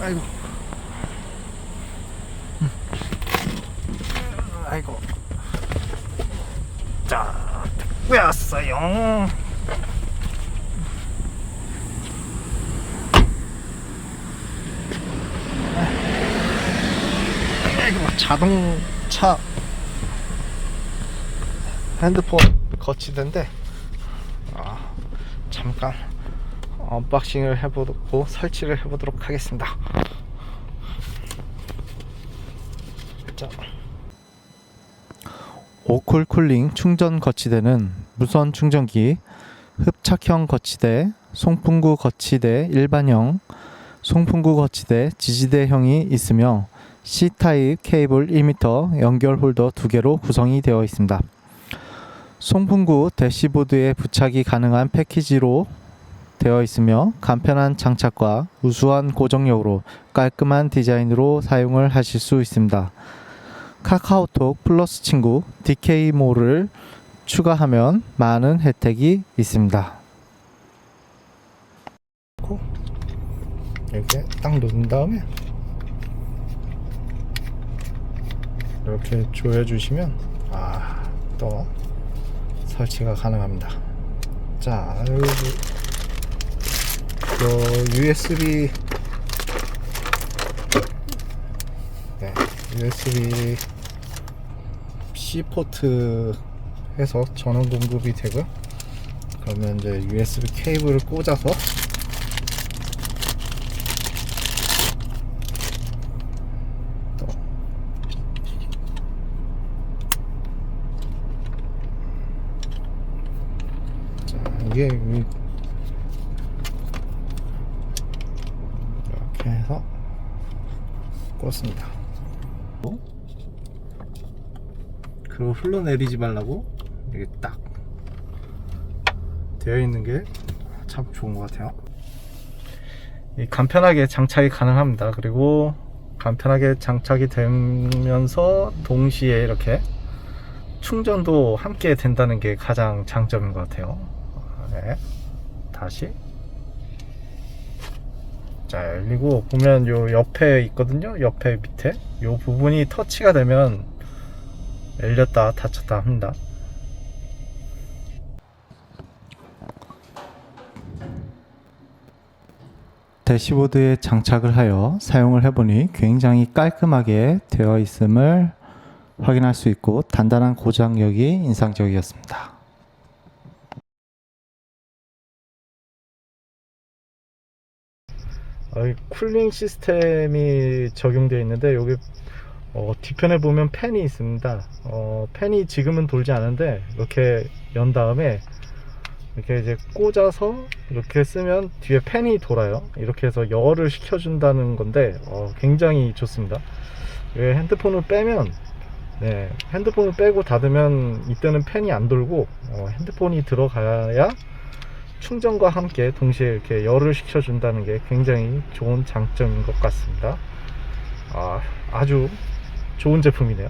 아이고. 음. 아이고. 자, 됐고요. 아이고, 자동차 핸드폰 거치대인데 아, 잠깐 언박싱을 해보고 설치를 해보도록 하겠습니다. 자. 오쿨 쿨링 충전 거치대는 무선 충전기, 흡착형 거치대, 송풍구 거치대 일반형, 송풍구 거치대 지지대형이 있으며 C타입 케이블 1m 연결 홀더 2개로 구성이 되어 있습니다. 송풍구 대시보드에 부착이 가능한 패키지로 되어 있으며 간편한 장착과 우수한 고정력으로 깔끔한 디자인으로 사용을 하실 수 있습니다. 카카오톡 플러스 친구 DK모를 추가하면 많은 혜택이 있습니다. 이렇게 딱 누른 다음에 이렇게 조여주시면 아 또 설치가 가능합니다. 자, 여기 요 USB 네, USB C 포트 해서 전원 공급이 되고 그러면 이제 USB 케이블을 꽂아서 이게 이- 이렇게 해서 꽂습니다. 그리고 흘러내리지 말라고 이게 딱 되어 있는 게 참 좋은 것 같아요. 이 간편하게 장착이 가능합니다. 그리고 간편하게 장착이 되면서 동시에 이렇게 충전도 함께 된다는 게 가장 장점인 것 같아요. 네. 다시 자 열리고 보면 요 옆에 있거든요. 옆에 밑에. 요 부분이 터치가 되면 열렸다 닫혔다 합니다. 대시보드에 장착을 하여 사용을 해보니 굉장히 깔끔하게 되어 있음을 확인할 수 있고 단단한 고장력이 인상적이었습니다. 쿨링 시스템이 적용되어 있는데 여기 어, 뒤편에 보면 팬이 있습니다. 어, 팬이 지금은 돌지 않은데 이렇게 연 다음에 이렇게 이제 꽂아서 이렇게 쓰면 뒤에 팬이 돌아요. 이렇게 해서 열을 식혀준다는 건데 어, 굉장히 좋습니다. 이 핸드폰을 빼면 네, 핸드폰을 빼고 닫으면 이때는 팬이 안 돌고 어, 핸드폰이 들어가야 충전과 함께 동시에 이렇게 열을 식혀준다는 게 굉장히 좋은 장점인 것 같습니다. 아, 아주 좋은 제품이네요.